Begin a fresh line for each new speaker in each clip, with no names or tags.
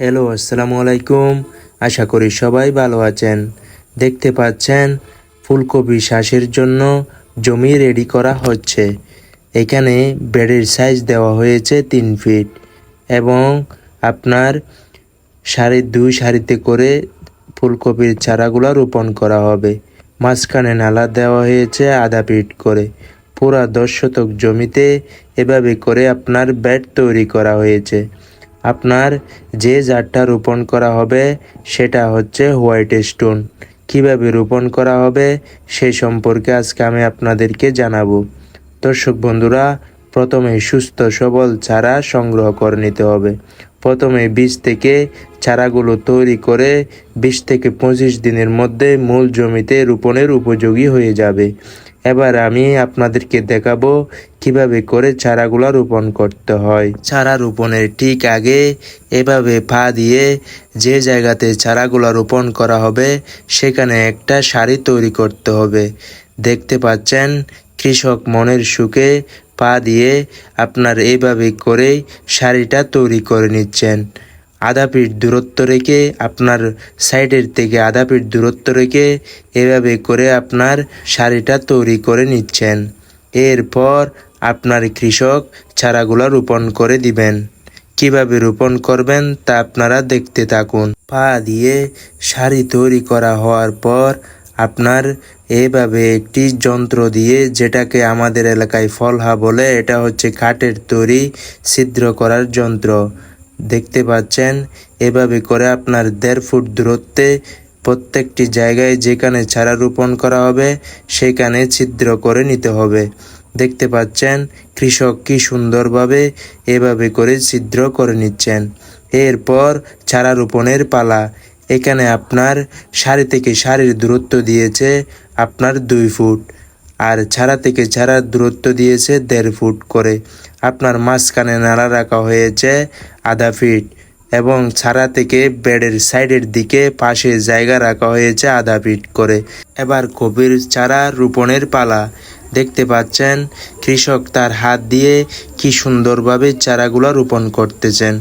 Hello আসসালামু আলাইকুম। আশা করি সবাই ভালো আছেন। দেখতে পাচ্ছেন, ফুলকপি চাষের জন্য জমি রেডি করা হচ্ছে। এখানে বেডের সাইজ দেওয়া হয়েছে তিন ফিট এবং আপনার সাড়ে দুই সারিতে করে ফুলকপির চারাগুলো রোপণ করা হবে। মাঝখানে নালা দেওয়া হয়েছে আধা ফিট করে। পুরা দশ শতক জমিতে এভাবে করে আপনার বেড তৈরি করা হয়েছে। আপনার যে জারটা রোপণ করা হবে, সেটা হচ্ছে হোয়াইট স্টোন। কীভাবে রোপণ করা হবে, সে সম্পর্কে আজকে আমি আপনাদেরকে জানাব। দর্শক বন্ধুরা, প্রথমে সুস্থ সবল চারা সংগ্রহ করে নিতে হবে। প্রথমে বীজ থেকে চারাগুলো তৈরি করে বিশ থেকে পঁচিশ দিনের মধ্যে মূল জমিতে রোপণের উপযোগী হয়ে যাবে। এবার আমি আপনাদেরকে দেখাবো কীভাবে করে চারাগুলো রোপণ করতে হয়। চারা রোপণের ঠিক আগে এভাবে পা দিয়ে যে জায়গাতে চারাগুলো রোপণ করা হবে, সেখানে একটা শাড়ি তৈরি করতে হবে। দেখতে পাচ্ছেন, কৃষক মনের সুখে পা দিয়ে আপনার এইভাবে করেই শাড়িটা তৈরি করে নিচ্ছেন। আধা ফিট দূরত্ব রেখে আপনার সাইডের থেকে আধা ফিট দূরত্ব রেখে এভাবে করে আপনার শাড়িটা তৈরি করে নিচ্ছেন। এরপর আপনার কৃষক চারাগুলো রোপণ করে দিবেন। কীভাবে রোপণ করবেন তা আপনারা দেখতে থাকুন। পা দিয়ে শাড়ি তৈরি করা হওয়ার পর আপনার এইভাবে একটি যন্ত্র দিয়ে যেটাকে আমাদের এলাকায় ফলহা বলে, এটা হচ্ছে কাঠের তৈরি ছিদ্র করার যন্ত্র। দেখতে পাচ্ছেন? এভাবে করে আপনার দেড় ফুট দূরত্বে প্রত্যেকটি জায়গায় যেখানে চারা রোপণ করা হবে, সেখানে ছিদ্র করে নিতে হবে। দেখতে পাচ্ছেন? কৃষক কি সুন্দরভাবে এভাবে করে ছিদ্র করে নিচ্ছেন। এরপর চারা রোপণের পালা। এখানে আপনার সারি থেকে সারির দূরত্ব দিয়েছে আপনার দুই ফুট, আর ছাড়া থেকে ছাড়ার দূরত্ব দিয়েছে দেড় ফুট করে। আপনার মাঝখানে নালা রাখা হয়েছে আধা ফিট এবং ছাড়া থেকে বেডের সাইডের দিকে পাশে জায়গা রাখা হয়েছে আধা ফিট করে। এবার কবির চারা রোপণের পালা। দেখতে পাচ্ছেন কৃষক তার হাত দিয়ে কি সুন্দরভাবে চারাগুলো রোপণ করতেছেন।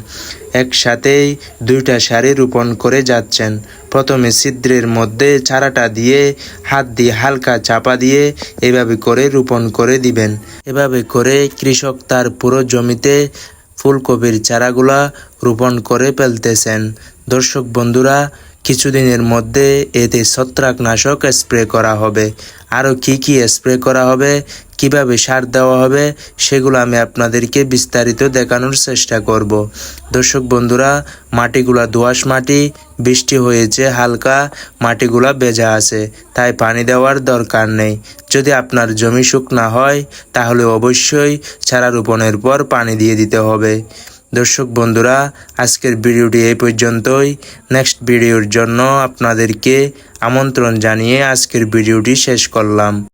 একসাথেই দুইটা সারি রোপণ করে যাচ্ছেন। প্রথমে ছিদ্রের মধ্যে চারাটা দিয়ে হাত দিয়ে হালকা চাপা দিয়ে এভাবে করে রোপণ করে দিবেন। এভাবে করে কৃষক তার পুরো জমিতে ফুলকপির চারাগুলা রোপণ করে ফেলতেছেন। দর্শক বন্ধুরা, কিছুদিনের মধ্যে এতে ছত্রাকনাশক স্প্রে করা হবে। আরও কি কি স্প্রে করা হবে কীভাবে সার দেওয়া হবে সেগুলো আমি আপনাদেরকে বিস্তারিত দেখানোর চেষ্টা করব। দর্শক বন্ধুরা, মাটিগুলা দোআঁশ মাটি, বৃষ্টি হয়েছে হালকা, মাটিগুলা বেজা আছে, তাই পানি দেওয়ার দরকার নেই। যদি আপনার জমি শুকনা হয়, তাহলে অবশ্যই চারা রোপণের পর পানি দিয়ে দিতে হবে। দর্শক বন্ধুরা, আজকের ভিডিওটি এই পর্যন্তই। নেক্সট ভিডিওর জন্য আপনাদেরকে আমন্ত্রণ জানিয়ে আজকের ভিডিওটি শেষ করলাম।